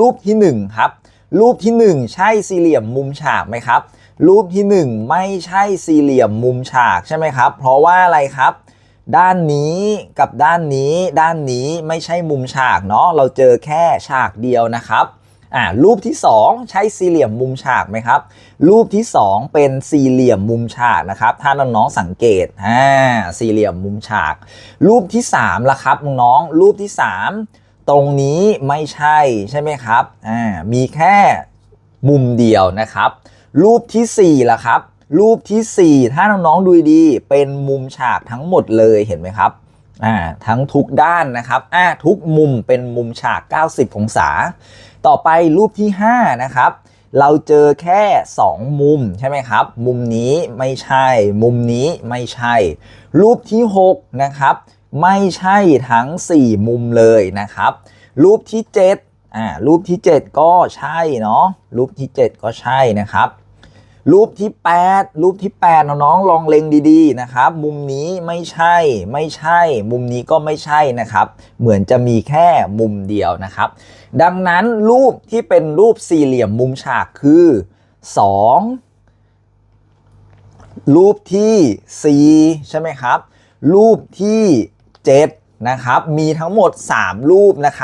รูปที่หนึ่งครับรูปที่หนึ่งใช่สี่เหลี่ยมมุมฉากไหมครับ รูปที่หนึ่งไม่ใช่สี่เหลี่ยมมุมฉากใช่ไหมครับ เพราะว่าอะไรครับ ด้านนี้กับด้านนี้ ด้านนี้ไม่ใช่มุมฉากเนาะเราเจอแค่ฉากเดียวนะครับอ่ารูปที่สองใช่สี่เหลี่ยมมุมฉากไหมครับ รูปที่สองเป็นสี่เหลี่ยมมุมฉากนะครับ ถ้าน้องๆสังเกตอ่าสี่เหลี่ยมมุมฉาก รูปที่สามล่ะครับน้องๆรูปที่สาม ตรงนี้ไม่ใช่ใช่ไหมครับอ่ามีแค่มุมเดียวนะครับ รูปที่สี่ล่ะครับ รูปที่สี่ถ้าน้องๆดูดีเป็นมุมฉากทั้งหมดเลยเห็นไหมครับอ่าทั้งทุกด้านนะครับอ่าทุกมุมเป็นมุมฉาก 90 องศา ต่อไปรูปที่ 5 นะครับ เราเจอแค่ 2 มุมใช่ไหมครับ มุมนี้ไม่ใช่ มุมนี้ไม่ใช่ รูปที่ 6 นะครับ ไม่ใช่ทั้ง 4 มุมเลยนะครับ รูปที่ 7 อ่า รูปที่ 7 ก็ใช่เนาะ รูปที่ 7 ก็ใช่นะครับ รูปที่ 8 รูปที่ 8 น้องๆ ลองเล็งดีๆ นะครับ มุมนี้ไม่ใช่ ไม่ใช่ มุมนี้ก็ไม่ใช่นะครับ เหมือนจะมีแค่มุมเดียวนะครับ ดังนั้นรูปที่เป็นรูปสี่เหลี่ยมมุมฉากคือ 2รูปที่ 4 ใช่ไหมครับ รูปที่ 7 นะครับ มีทั้งหมด 3 รูปนะครับ